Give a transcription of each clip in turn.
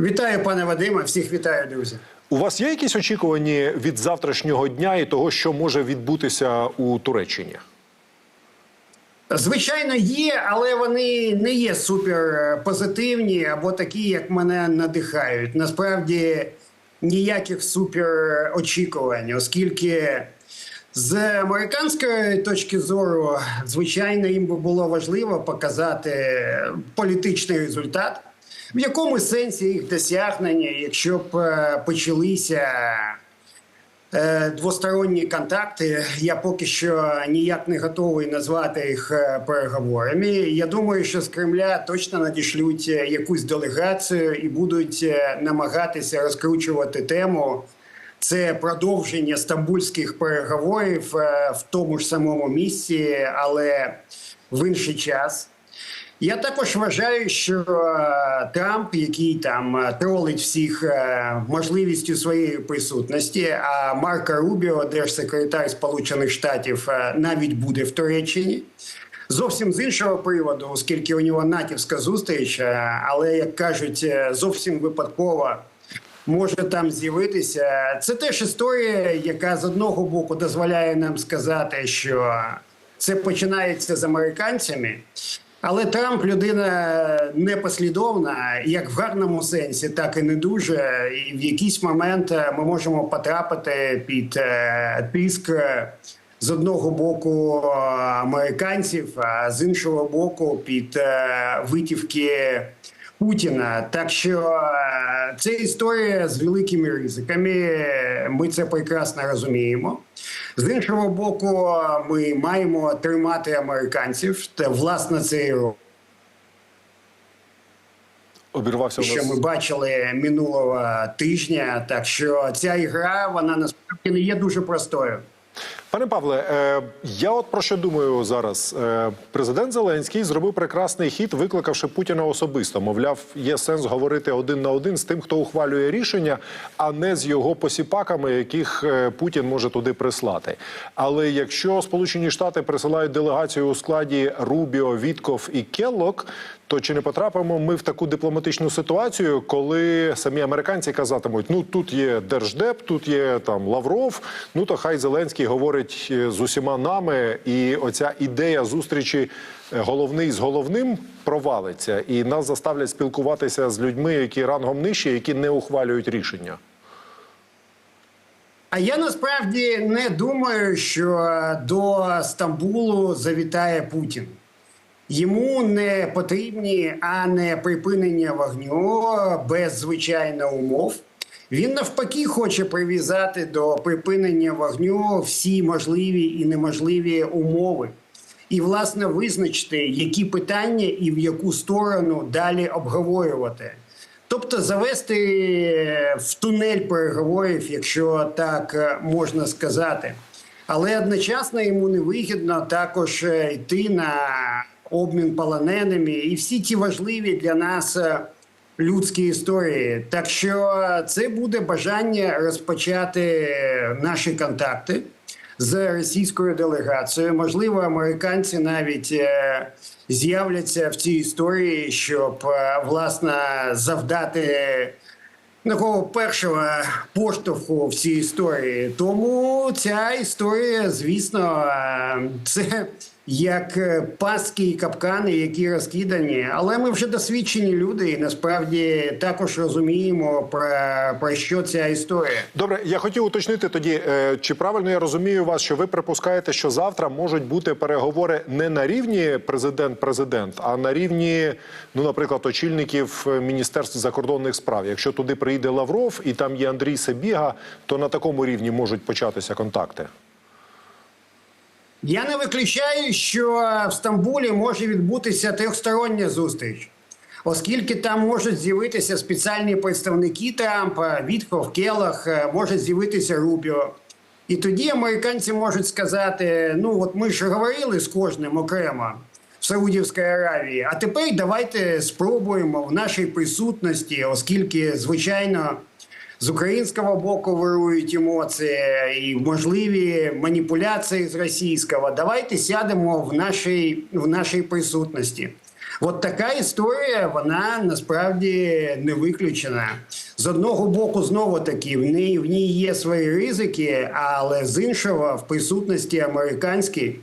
Вітаю, пане Вадиме. Всіх вітаю, друзі. У вас є якісь очікування від завтрашнього дня і того, що може відбутися у Туреччині? Звичайно, є, але вони не є супер позитивні або такі, як мене надихають. Насправді ніяких супер очікувань, оскільки з американської точки зору, звичайно, їм би було важливо показати політичний результат. В якому сенсі їх досягнення, якщо б е, почалися е, двосторонні контакти, я поки що ніяк не готовий назвати їх е, переговорами. Я думаю, що з Кремля точно надішлють якусь делегацію і будуть намагатися розкручувати тему. Це продовження стамбульських переговорів в тому ж самому місці, але в інший час. Я також вважаю, що е, Трамп, який там е, тролить всіх е, можливістю своєї присутності, а Марко Рубіо, держсекретар Сполучених Штатів, навіть буде в Туреччині. Зовсім з іншого приводу, оскільки у нього натівська зустріч, але як кажуть, зовсім випадково може там з'явитися. Це теж історія, яка з одного боку дозволяє нам сказати, що це починається з американцями. Але Трамп людина непослідовна, як в гарному сенсі, так і не дуже. І в якийсь момент е, ми можемо потрапити під е, тиск е, з одного боку американців, а з іншого боку під витівки Путіна. Так що це історія з великими ризиками. Ми це прекрасно розуміємо. З іншого боку, ми маємо тримати американців. Та власне це. Обірвався що ми бачили минулого тижня. Так що ця ігра вона насправді не є дуже простою. Пане Павле, е, я от про що думаю зараз. Е, президент Зеленський зробив прекрасний хід, викликавши Путіна особисто. Мовляв, є сенс говорити один на один з тим, хто ухвалює рішення, а не з його посіпаками, яких е, Путін може туди прислати. Але якщо Сполучені Штати присилають делегацію у складі Рубіо, Вітков і Келлок, то чи не потрапимо ми в таку дипломатичну ситуацію, коли самі американці казатимуть: ну тут є держдеп, тут є там Лавров, ну то хай Зеленський говорить е, з усіма нами, і оця ідея зустрічі е, головний з головним провалиться, і нас заставлять спілкуватися з людьми, які рангом нижчі, які не ухвалюють рішення. А я насправді не думаю, що до Стамбулу завітає Путін. Йому не потрібні а не припинення вогню без звичайно умов. Він навпаки хоче прив'язати до припинення вогню всі можливі і неможливі умови, і власне визначити, які питання і в яку сторону далі обговорювати. Тобто завести в тунель переговорів, якщо так е, можна сказати. Але одночасно йому невигідно також е, йти на обмін полоненими і всі ті важливі для нас людські історії. Так що це буде бажання розпочати наші контакти з російською делегацією. Можливо, американці навіть е, з'являться в цій історії, щоб е, власне завдати такого першого поштовху в цій історії. Тому ця історія, звісно, е, це як е, пастки і капкани, які розкидані. Але ми вже досвідчені люди, і насправді також розуміємо про, про що ця історія. Добре, я хотів уточнити тоді, е, чи правильно я розумію вас, що ви припускаєте, що завтра можуть бути переговори не на рівні президент-президент, а на рівні, ну, наприклад, очільників е, міністерств закордонних справ. Якщо туди приїде Лавров і там є Андрій Себіга, то на такому рівні можуть початися контакти. Я не виключаю, що в Стамбулі може відбутися трьохстороння зустріч, оскільки там можуть з'явитися спеціальні представники Трампа, Вітков, Келах, е, може з'явитися Рубіо. І тоді американці можуть сказати: ну от ми ж говорили з кожним окремо в Саудівській Аравії, а тепер давайте спробуємо в нашій присутності, оскільки, звичайно. З українського боку вирують емоції і можливі маніпуляції з російського. Давайте сядемо в нашій, в нашій присутності. От така історія, вона насправді не виключена. З одного боку, знову таки, в ній, в ній є свої ризики, але з іншого, в присутності американській,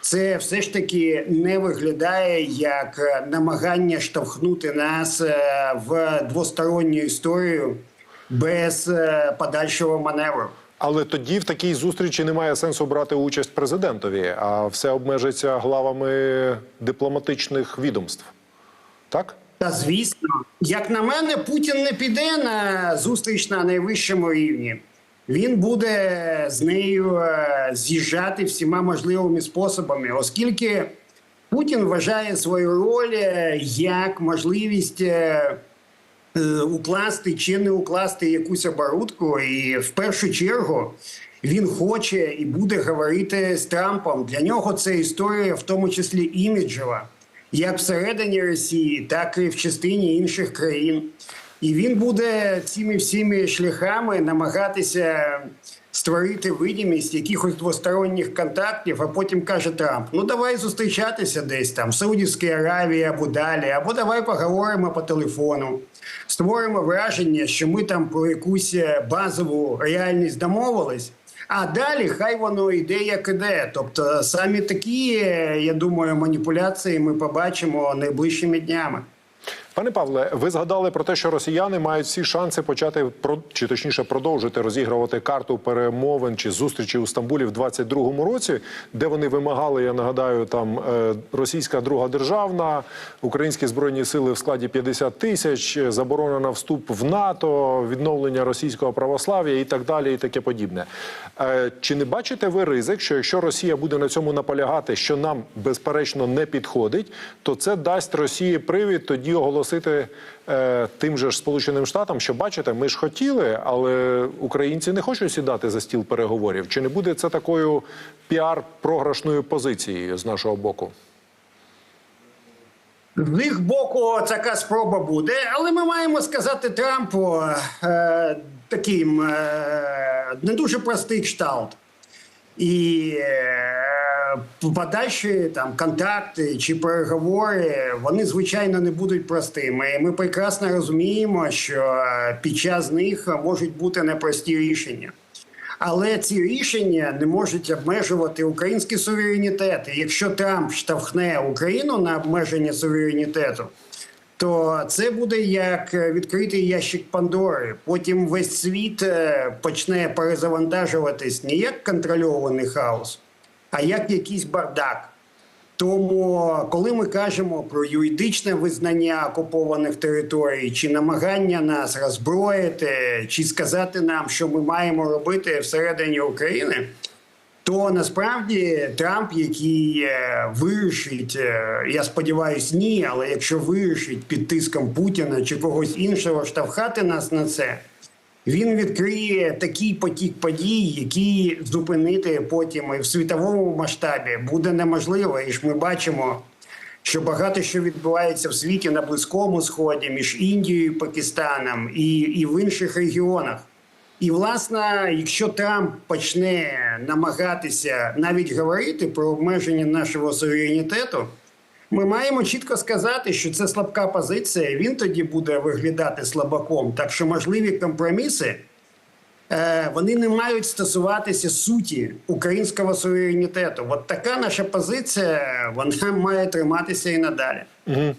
це все ж таки не виглядає як намагання штовхнути нас е, в двосторонню історію без е, подальшого маневру. Але тоді в такій зустрічі немає сенсу брати участь президентові, а все обмежиться главами дипломатичних відомств. Так? Та звісно, як на мене, Путін не піде на зустріч на найвищому рівні. Він буде з нею е, з'їжджати всіма можливими способами, оскільки Путін вважає свою роль е, як можливість укласти чи не укласти якусь оборудку, і в першу чергу він хоче і буде говорити з Трампом. Для нього це історія, в тому числі іміджева, як всередині Росії, так і в частині інших країн. І він буде цими всіми шляхами намагатися створити видимість якихось двосторонніх контактів, а потім каже Трамп: ну давай зустрічатися десь там в Саудівській Аравії або далі, або давай поговоримо по телефону. Створимо враження, що ми там про якусь е, базову реальність домовились. А далі хай воно йде як іде. Тобто самі такі, е, я думаю, маніпуляції ми побачимо найближчими днями. Пане Павле, ви згадали про те, що росіяни мають всі шанси почати чи точніше продовжити розігрувати карту перемовин чи зустрічі у Стамбулі в 22-му році, де вони вимагали, я нагадаю, там е, російська друга державна, українські збройні сили в складі 50 тисяч, е, заборона на вступ в НАТО, відновлення російського православ'я і так далі, і таке подібне. Е, Чи не бачите ви ризик, що якщо Росія буде на цьому наполягати, що нам безперечно не підходить, то це дасть Росії привід тоді оголосити е, тим же ж Сполученим Штатам, що бачите, ми ж хотіли, але українці не хочуть сідати за стіл переговорів. Чи не буде це такою піар-програшною позицією з нашого боку? З їх боку така спроба буде, але ми маємо сказати Трампу е, таким е, не дуже простий кшталт. І е, подальші там контакти чи переговори вони звичайно не будуть простими. Ми прекрасно розуміємо, що під час них можуть бути непрості рішення. Але ці рішення не можуть обмежувати український суверенітет. І якщо Трамп штовхне Україну на обмеження суверенітету, то це буде як відкритий ящик Пандори. Потім весь світ е, почне перезавантажуватись не як контрольований хаос, а як якийсь бардак. Тому, коли ми кажемо про юридичне визнання окупованих територій, чи намагання нас роззброїти, чи сказати нам, що ми маємо робити всередині України, то насправді Трамп, який е, вирішить, е, я сподіваюся, ні, але якщо вирішить під тиском Путіна чи когось іншого штовхати нас на це, він відкриє такий потік подій, який зупинити потім і в світовому масштабі буде неможливо. І ж ми бачимо, що багато що відбувається в світі на Близькому Сході між Індією і Пакистаном і, і в інших регіонах. І, власне, якщо Трамп почне намагатися навіть говорити про обмеження нашого суверенітету, ми маємо чітко сказати, що це слабка позиція. Він тоді буде виглядати слабаком. Так що можливі компроміси е, вони не мають стосуватися суті українського суверенітету. От така наша позиція вона має триматися і надалі. Угу.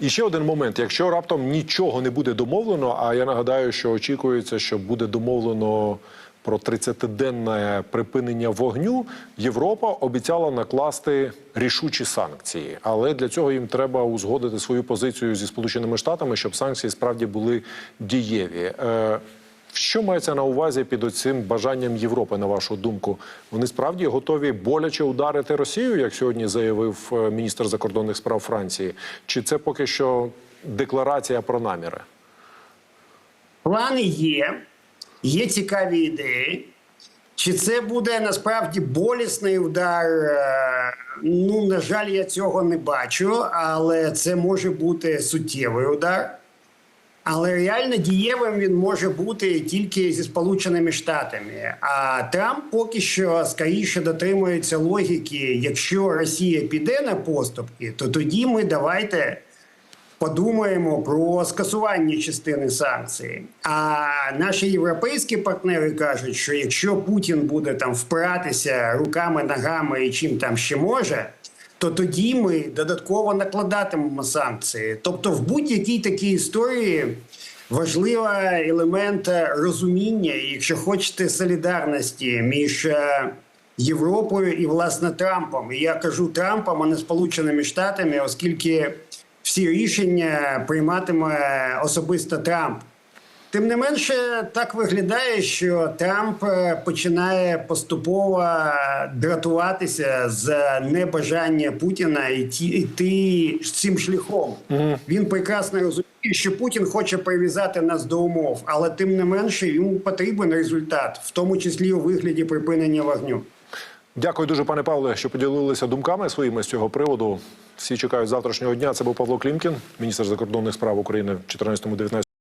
І ще один момент: якщо раптом нічого не буде домовлено, а я нагадаю, що очікується, що буде домовлено про 30-денне припинення вогню, Європа обіцяла накласти рішучі санкції, але для цього їм треба узгодити свою позицію зі Сполученими Штатами, щоб санкції справді були дієві. Е, що мається на увазі під цим бажанням Європи, на вашу думку? Вони справді готові боляче ударити Росію, як сьогодні заявив е, міністр закордонних справ Франції? Чи це поки що декларація про наміри? Плани є, є цікаві ідеї. Чи це буде насправді болісний удар? Е, Ну, на жаль, я цього не бачу, але це може бути суттєвий удар. Але реально дієвим він може бути тільки зі Сполученими Штатами. А Трамп поки що скоріше дотримується логіки: якщо Росія піде на поступки, то тоді ми давайте подумаємо про скасування частини санкцій. А наші європейські партнери кажуть, що якщо Путін буде там впиратися руками, ногами і чим там ще може. То тоді ми додатково накладатимемо санкції. Тобто, в будь-якій такій історії важливий елемент розуміння, якщо хочете, солідарності між е, Європою і власне Трампом. І я кажу Трампом, а не Сполученими Штатами, оскільки всі рішення прийматиме особисто Трамп. Тим не менше, так виглядає, що Трамп е, починає поступово дратуватися з небажання Путіна йти, цим шляхом. Він прекрасно розуміє, що Путін хоче прив'язати нас до умов, але тим не менше йому потрібен результат, в тому числі у вигляді припинення вогню. Дякую дуже, пане Павле, що поділилися думками своїми з цього приводу. Всі чекають завтрашнього дня. Це був Павло Клімкін, міністр закордонних справ України в 14-19